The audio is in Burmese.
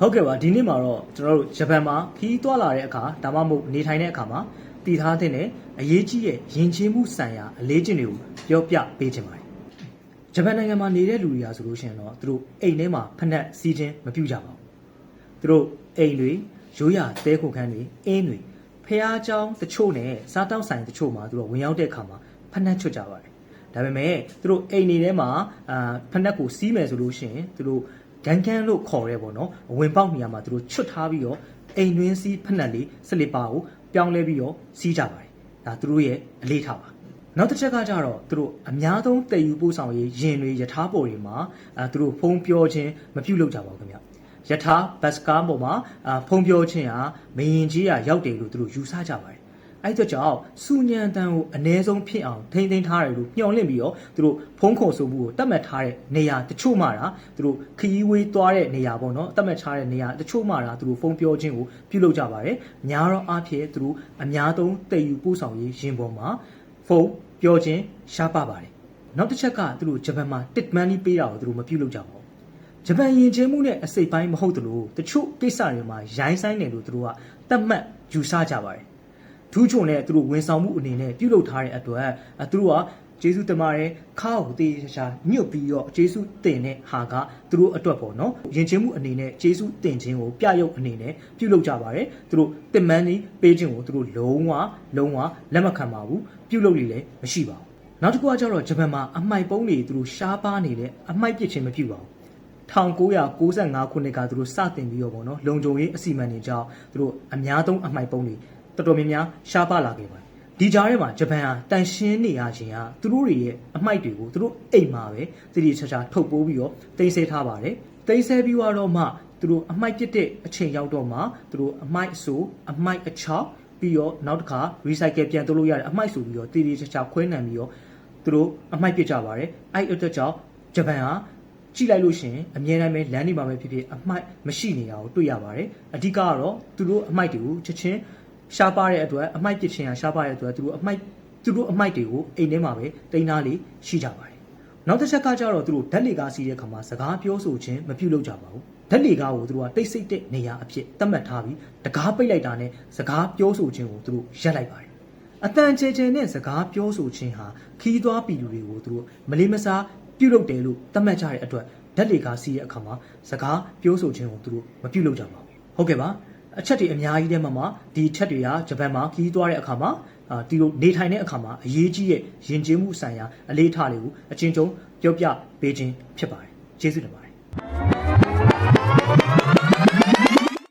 ဟုတ်ကဲ့ပါဒီနေ့မှာတော့ကျွန်တော်တို့ဂျပန်မှာခီးတွာလာတဲ့အခါဒါမှမဟုတ်နေထိုင်တဲ့အခါမှာတည်ထားတဲ့အရေးကြီးတဲ့ယဉ်ကျေးမှုဆိုင်ရာအလေးကျင့်တွေကိုပြောပြပေးခြင်းပါတယ်ဂျပန်နိုင်ငံမှာနေတဲ့လူတွေကဆိုလို့ရှိရင်တော့သူတို့အိမ်ထဲမှာဖက်နှက်စီးခြင်းမပြုကြပါဘူးသူတို့အိမ်တွေရိုးရာတဲခုခန်းတွေအင်းတွေဖះเจ้าတချို့နဲ့စားတောက်ဆိုင်တချို့မှာသူတို့ဝင်ရောက်တဲ့အခါမှာဖက်နှက်ချွတ်ကြပါတယ် ဒါပေမဲ့သူတို့အိမ်နေထဲမှာအာဖက်နှက်ကိုစီးမယ်ဆိုလို့ရှိရင်သူတို့ ဂန်ကန်လို့ခေါ်ရဲပေါ့နော်အဝင်ပေါက်နေရာမှာသူတို့ချွတ်ထားပြီးတော့အိမ်တွင်းစီးဖက်နှက်လေးစလစ်ပါကိုပြောင်းလဲပြီးတော့စီးကြပါတယ်ဒါသူတို့ရဲ့အလေးထားပါနောက်တစ်ချက်ကကြတော့သူတို့အများဆုံးတည်ယူပို့ဆောင်ရေးရင်တွေယထာပေါ်တွေမှာအဲသူတို့ဖုံးပြောခြင်းမပြုလုပ်ကြပါဘူးခင်ဗျယထာဘတ်စကားပေါ်မှာအာဖုံးပြောခြင်းဟာမရင်ကြီးရရောက်တယ်လို့သူတို့ယူဆကြပါတယ် အဲ့ဒီတော့ကြောင့်စူညံတန်ကိုအ ਨੇ ဆုံးဖြစ်အောင်ထိမ့်သိမ်းထားတယ်လို့ညှော်လင့်ပြီးတော့သူတို့ဖုံးခုံဆိုမှုကိုတတ်မှတ်ထားတဲ့နေရာတချို့မှတာသူတို့ခရီးဝေးသွားတဲ့နေရာပေါ့နော်တတ်မှတ်ထားတဲ့နေရာတချို့မှတာသူတို့ဖုံးပြောခြင်းကိုပြုလုပ်ကြပါတယ်များတော့အားဖြင့်သူတို့အများဆုံးတည်ယူပို့ဆောင်ရေးရင်ပေါ်မှာဖုံးပြောခြင်းရှားပပါတယ်နောက်တစ်ချက်ကသူတို့ဂျပန်မှာတစ်မန်နီပေးတာကိုသူတို့မပြုလုပ်ကြပါဘူးဂျပန်ယဉ်ကျေးမှုနဲ့အစိတ်ပိုင်းမဟုတ်သလိုတချို့ကိစ္စတွေမှာရိုင်းဆိုင်တယ်လို့သူတို့ကတတ်မှတ်ယူဆကြပါတယ်။ ထူးချွန်တဲ့သူတို့ဝန်ဆောင်မှုအနေနဲ့ပြုလုပ်ထားတဲ့အတွက်အဲသူတို့ကကျေးဇူးတင်ပါတယ်ခါကိုတေးချာညှုတ်ပြီးတော့ကျေးဇူးတင်တဲ့ဟာကသူတို့အတွက်ပေါ့နော်ယဉ်ကျေးမှုအနေနဲ့ကျေးဇူးတင်ခြင်းကိုပြရုပ်အနေနဲ့ပြုလုပ်ကြပါတယ်သူတို့တင်မန်းနေပေးခြင်းကိုသူတို့လုံးဝလုံးဝလက်မခံပါဘူးပြုလုပ်လိလည်းမရှိပါဘူးနောက်တစ်ခုကကျတော့ဂျပန်မှာအမိုက်ပုံးတွေသူတို့ရှားပါနေတဲ့အမိုက်ပစ်ခြင်းမပြုပါဘူး1995ခုနှစ်ကသူတို့စတင်ပြီးတော့ဗောနော်လုံခြုံရေးအစီအမံတွေကြောင့်သူတို့အများဆုံးအမှိုက်ပုံးတွေ တော်တော်များများရှားပါလာခဲ့ပါတယ်ဒီကြားထဲမှာဂျပန်ဟာတန်ရှင်းနေရခြင်းဟာသူတို့တွေရဲ့အမှိုက်တွေကိုသူတို့အိမ်မှာပဲတည်တည်ချာချာထုတ်ပိုးပြီးတော့တင်ဆက်ထားပါတယ်တင်ဆက်ပြီးတော့မှသူတို့အမှိုက်ပစ်တဲ့အချိန်ရောက်တော့မှသူတို့အမှိုက်အဆိုးအမှိုက်အချောက်ပြီးတော့နောက်တစ်ခါ recycle ပြန်သုံးလို့ရတယ်အမှိုက်ဆိုပြီးတော့တည်တည်ချာချာခွဲနိုင်ပြီးတော့သူတို့အမှိုက်ပစ်ကြပါတယ်အဲ့အတွက်ကြောင့်ဂျပန်ဟာကြည့်လိုက်လို့ရှိရင်အမြဲတမ်းပဲလမ်းတွေမှာပဲဖြစ်ဖြစ်အမိုက်မရှိနေတာကိုတွေ့ရပါတယ်အဓိကကတော့သူတို့အမိုက်တွေကိုချက်ချင်း ရှားပါတဲ့အတွက်အမိုက်ပစ်ခြင်းဟာရှားပါတဲ့အတွက်သူတို့အမိုက်သူတို့အမိုက်တွေကိုအိမ်ထဲမှာပဲတိန်းသားလေးရှိကြပါတယ်နောက်တစ်ချက်ကကြတော့သူတို့ဓာတ်လေကားစီးတဲ့ခါမှာစကားပြောဆိုခြင်းမပြုလုပ်ကြပါဘူးဓာတ်လေကားကိုသူတို့ကတိတ်ဆိတ်တဲ့နေရာအဖြစ်သတ်မှတ်ထားပြီးတကားပိတ်လိုက်တာနဲ့စကားပြောဆိုခြင်းကိုသူတို့ရပ်လိုက်ပါတယ်အတန်ချေချေနဲ့စကားပြောဆိုခြင်းဟာခီးသွွားပီလူတွေကိုသူတို့မလေးမစားပြုလုပ်တယ်လို့သတ်မှတ်ကြတဲ့အတွက်ဓာတ်လေကားစီးရဲ့အခါမှာစကားပြောဆိုခြင်းကိုသူတို့မပြုလုပ်ကြပါဘူးဟုတ်ကဲ့ပါ အချက်တွေအများကြီးထဲမှာမှာဒီချက်တွေကဂျပန်မှာခီးသွွားတဲ့အခါမှာအာဒီလိုနေထိုင်တဲ့အခါမှာအရေးကြီးရဲ့ယဉ်ကျေးမှုဆိုင်ရာအလေးထားတွေကိုအချင်းချင်းပြောပြပေးခြင်းဖြစ်ပါတယ်ကျေးဇူးတင်ပါတယ်